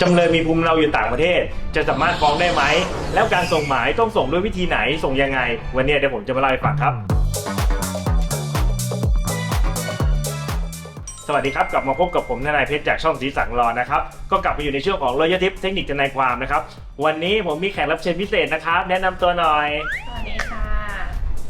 จำเลยมีภูมิเนาอยู่ต่างประเทศ จะสามารถฟ้องได้ไหม แล้วการส่งหมายต้องส่งด้วยวิธีไหนส่งยังไง วันนี้เดี๋ยวผมจะมาเล่าให้ฟังครับ สวัสดีครับ กลับมาพบกับผมทนายเพชรจากช่องสีสังรอนะครับ ก็กลับมาอยู่ในช่วงของรอยทิปเทคนิคทนายความนะครับ วันนี้ผมมีแขกรับเชิญพิเศษนะครับ แนะนำตัวหน่อย สวัสดีค่ะ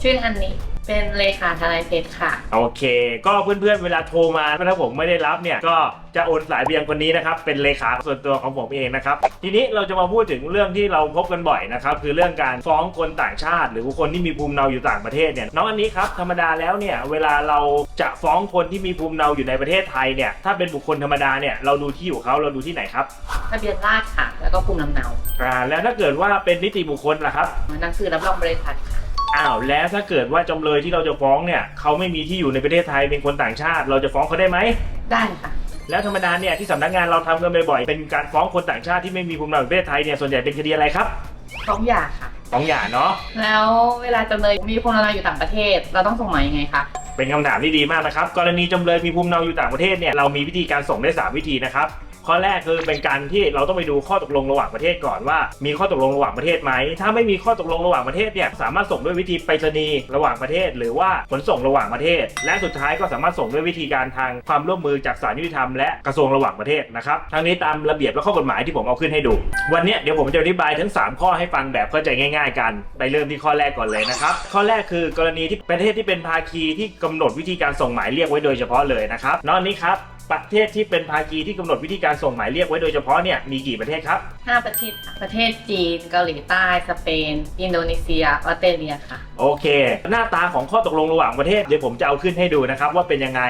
ชื่ออันนี้ เป็นเลขาทนายเพชรค่ะ โอเค ก็เพื่อนๆเวลาโทรมาถ้าผมไม่ได้รับเนี่ยก็จะโอนสายไปยังคนนี้นะครับเป็นเลขาส่วนตัวของผมเองนะครับทีนี้เราจะมาพูดถึงเรื่องที่เราพบกันบ่อยนะครับคือเรื่องการฟ้องคนต่างชาติ หรือคนที่มีภูมิลำเนาอยู่ต่างประเทศเนี่ยน้องอันนี้ครับธรรมดาแล้วเนี่ยเวลาเราจะฟ้องคนที่มีภูมิลำเนาอยู่ในประเทศไทยเนี่ยถ้าเป็นบุคคลธรรมดาเนี่ยเราดูที่อยู่เขาเราดูที่ไหนครับทะเบียนราษฎร์ค่ะ แล้วก็ภูมิลำเนาอ่าแล้วถ้าเกิดว่าเป็นนิติบุคคลล่ะครับหนังสือรับรองบริษัทค่ะ อ้าวแล้วถ้าเกิดว่าจำเลยที่เราจะฟ้องเนี่ยเขาไม่มีที่อยู่ในประเทศไทยเป็นคนต่างชาติ เราจะฟ้องเขาได้ไหม ได้ค่ะแล้วธรรมดาเนี่ยที่สำนักงานเราทำกันบ่อยๆเป็นการฟ้องคนต่างชาติที่ไม่มีภูมิลำเนาอยู่ประเทศไทยเนี่ยส่วนใหญ่เป็นคดีอะไรครับฟ้องหย่าค่ะ ฟ้องหย่าเนาะแล้วเวลาจำเลยมีภูมิลำเนาอยู่ต่างประเทศ เราต้องส่งหมายยังไงคะ เป็นคำถามที่ดีมากนะครับ กรณีจำเลยมีภูมิลำเนาอยู่ต่างประเทศเนี่ยเรามีวิธีการส่งได้3วิธีนะครับ ข้อแรกคือเป็นการที่เราต้องไปดูข้อตกลงระหว่างประเทศก่อนว่า มีข้อตกลงระหว่างประเทศไหม ถ้าไม่มีข้อตกลงระหว่างประเทศเนี่ยสามารถส่งด้วยวิธีไปรษณีย์ระหว่างประเทศ หรือว่าขนส่งระหว่างประเทศ และสุดท้ายก็สามารถส่งด้วยวิธีการทางความร่วมมือจากศาลยุติธรรมและกระทรวงระหว่างประเทศนะครับทั้งนี้ตามระเบียบและข้อกฎหมายที่ผมเอาขึ้นให้ดู วันนี้เดี๋ยวผมจะอธิบายทั้ง 3 ข้อให้ฟังแบบเข้าใจง่าย ๆ กันไปเริ่มที่ข้อแรกก่อนเลยนะครับข้อแรกคือกรณีที่ประเทศที่เป็นภาคีที่กำหนดวิธีการส่งหมายเรียกไว้โดยเฉพาะเลยนะครับนอกนี้ครับ ประเทศที่เป็นภาคีที่กำหนดวิธีการส่งหมายเรียกไว้โดยเฉพาะเนี่ยมีกี่ประเทศครับ5ประเทศค่ะประเทศจีน เกาหลีใต้ สเปน อินโดนีเซีย ออสเตรเลียค่ะ โอเค หน้าตาของข้อตกลงระหว่างประเทศเดี๋ยวผมจะเอาขึ้นให้ดูนะครับว่าเป็นยังไง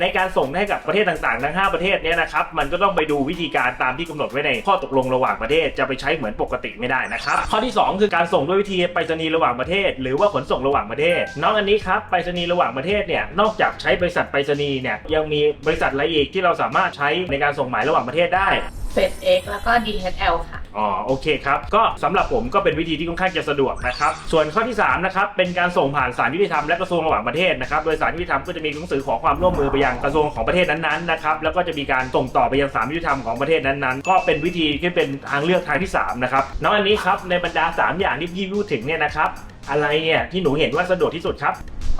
ในการส่งให้กับประเทศต่างๆ ทั้ง 5 ประเทศเนี้ยนะครับมันก็ต้องไปดูวิธีการตามที่กำหนดไว้ในข้อตกลงระหว่างประเทศจะไปใช้เหมือนปกติไม่ได้นะครับข้อที่ 2 คือการส่งด้วยวิธีไปรษณีย์ระหว่างประเทศ หรือว่าขนส่งระหว่างประเทศ นองอันนี้ครับไปรษณีย์ระหว่างประเทศเนี่ยนอกจากใช้บริษัทไปรษณีย์เนี่ยยังมีบริษัทอะไรอีกที่เราสามารถใช้ในการส่งหมายระหว่างประเทศได้เฟดเอ็กแล้วก็ DHL ค่ะ อ๋อโอเคครับ ก็สำหรับผมก็เป็นวิธีที่ค่อนข้างจะสะดวกนะครับ ส่วนข้อที่3นะครับเป็นการส่งผ่านศาลยุติธรรมและกระทรวงระหว่างประเทศนะครับ โดยศาลยุติธรรมก็จะมีหนังสือขอความร่วมมือไปยังกระทรวงของประเทศนั้นๆนะครับ แล้วก็จะมีการส่งต่อไปยังศาลยุติธรรมของประเทศนั้นๆ ก็เป็นวิธีที่เป็นทางเลือกทางที่3นะครับนองอันนี้ครับในบรรดา 3 อย่างที่พี่พูดถึงเนี่ยนะครับอะไรเนี่ยที่หนูเห็นว่าสะดวกที่สุดครับ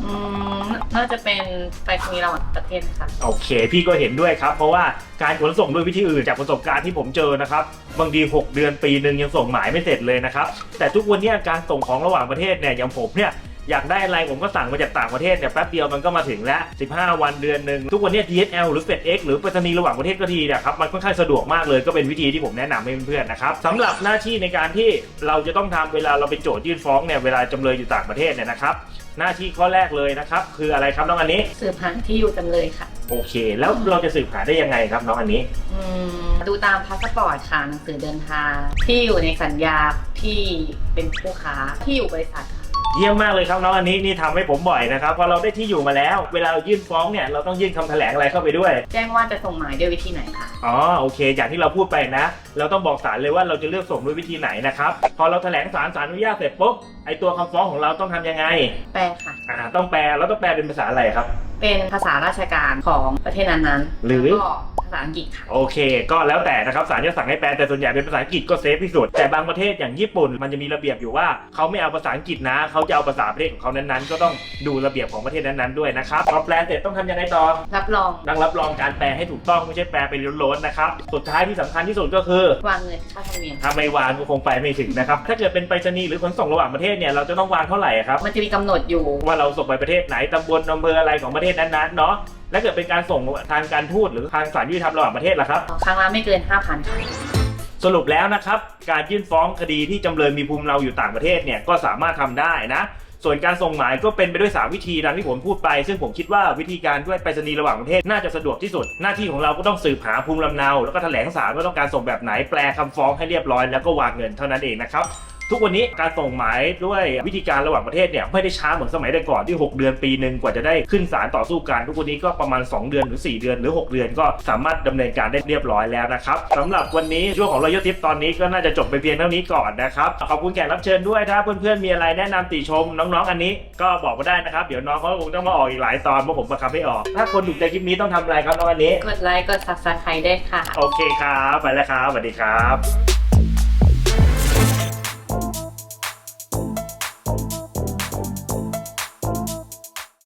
อืมน่าจะเป็นไปรษณีย์ระหว่างประเทศค่ะ โอเค พี่ก็เห็นด้วยครับ เพราะว่าการขนส่งด้วยวิธีอื่นจากประสบการณ์ที่ผมเจอนะครับ บางที 6 เดือนปีหนึ่งยังส่งหมายไม่เสร็จเลยนะครับ แต่ทุกวันเนี้ยการส่งของระหว่างประเทศเนี่ยอย่างผมเนี่ย อยากได้อะไรผมก็สั่งมาจากต่างประเทศเนี่ยแป๊บเดียวมันก็มาถึงแล้ว 15 วันเดือนหนึ่งทุกวันเนี้ย DHL หรือ FedEx หรือไปรษณีย์ระหว่างประเทศก็ดีเนะครับมันค่อนข้างสะดวกมากเลยก็เป็นวิธีที่ผมแนะนำให้เพื่อนๆนะครับสำหรับหน้าที่ในการที่เราจะต้องทำเวลาเราไปโจทยื่นฟ้องเนี่ยเวลาจำเลยอยู่ต่างประเทศเนี่ยนะครับหน้าที่ข้อแรกเลยนะครับ คืออะไรครับน้องอันนี้ สืบหาที่อยู่จำเลยค่ะ โอเค แล้วเราจะสืบหาได้ยังไงครับน้องอันนี้อืมดูตามพาสปอร์ตค่ะหนังสือเดินทางที่อยู่ในสัญญาที่เป็นผู้ค้าที่อยู่บริษัทค่ะ เยี่ยมมากเลยครับน้องอันนี้นี่ทำให้ผมบ่อยนะครับพอเราได้ที่อยู่มาแล้ว เวลาเรายื่นฟ้องเนี่ยเราต้องยื่นคำแถลงอะไรเข้าไปด้วย แจ้งว่าจะส่งหมายด้วยวิธีไหนคะ อ๋อโอเคอย่างที่เราพูดไปนะ เราต้องบอกศาลเลยว่าเราจะเลือกส่งด้วยวิธีไหนนะครับ พอเราแถลงศาลศาลอนุญาตเสร็จปุ๊บไอตัวคำฟ้องของเราต้องทำยังไงแปลค่ะ อ่าต้องแปลเราต้องแปลเป็นภาษาอะไรครับ เป็นภาษาราชการของประเทศนั้นๆหรือ แล้วก็ภาษาอังกฤษค่ะ โอเค ก็แล้วแต่นะครับศาลจะสั่งให้แปลแต่ส่วนใหญ่เป็นภาษาอังกฤษก็เซฟที่สุด แต่บางประเทศอย่างญี่ปุ่นมันจะมีระเบียบอยู่ว่าเขาไม่เอาภาษาอังกฤษนะเขาจะเอาภาษาประเทศของเขานั้นๆ ก็ต้องดูระเบียบของประเทศนั้นๆด้วยนะครับพอแปลเสร็จต้องทำยังไงต่อรับรองต้องรับรองการแปลให้ถูกต้องไม่ใช่แปลไปล้นๆนะครับสุดท้ายที่สำคัญที่สุดก็คือ วางเงินค่าธรรมเนียมถ้าไม่วางก็คงไปไม่ถึงนะครับ ถ้าเกิดเป็นไปรษณีย์หรือขนส่งระหว่างประเทศเนี่ยเราจะต้องวางเท่าไหร่ครับ มันจะมีกำหนดอยู่ ว่าเราส่งไปประเทศไหนตำบลอำเภออะไรของประเทศนั้นๆเนาะและเกิดเป็นการส่งทางการทูตหรือทางสารยุติธรรมระหว่างประเทศล่ะครับ ครั้งละไม่เกิน 5,000ค่ะสรุปแล้วนะครับ การยื่นฟ้องคดีที่จำเลยมีภูมิลำเนาอยู่ต่างประเทศเนี่ยก็สามารถทำได้นะ ส่วนการส่งหมายก็เป็นไปด้วย3วิธีดังที่ผมพูดไป ซึ่งผมคิดว่าวิธีการด้วยไปรษณีย์ระหว่างประเทศน่าจะสะดวกที่สุด หน้าที่ของเราก็ต้องสืบหาภูมิลำเนา แล้วก็แถลงสารว่าต้องการส่งแบบไหนแปลคำฟ้องให้เรียบร้อยแล้วก็วางเงินเท่านั้นเองนะครับ ทุกวันนี้การส่งหมายด้วยวิธีการระหว่างประเทศเนี่ยไม่ได้ช้าเหมือนสมัยแต่ก่อนที่ 6 เดือนปีหนึ่งกว่าจะได้ขึ้นศาลต่อสู้กันทุกวันนี้ก็ประมาณ 2 เดือนหรือ 4 เดือนหรือ 6 เดือนก็สามารถดำเนินการได้เรียบร้อยแล้วนะครับสำหรับวันนี้ช่วงของรอยทิปตอนนี้ก็น่าจะจบไปเพียงเท่านี้ก่อนนะครับขอบคุณแขกรับเชิญด้วยถ้าเพื่อนๆมีอะไรแนะนำติชมน้องๆ อันนี้ก็บอกมาได้นะครับเดี๋ยวน้องเขาคงต้องมาออกอีกหลายตอนเพราะผมบังคับให้ออก ถ้าคนถูกใจคลิปนี้ต้องทำอะไรครับน้องอันนี้ กดไลค์กด subscribe ได้วยค่ะ โอเคครับ ไปแล้วครับสวัสดีครับ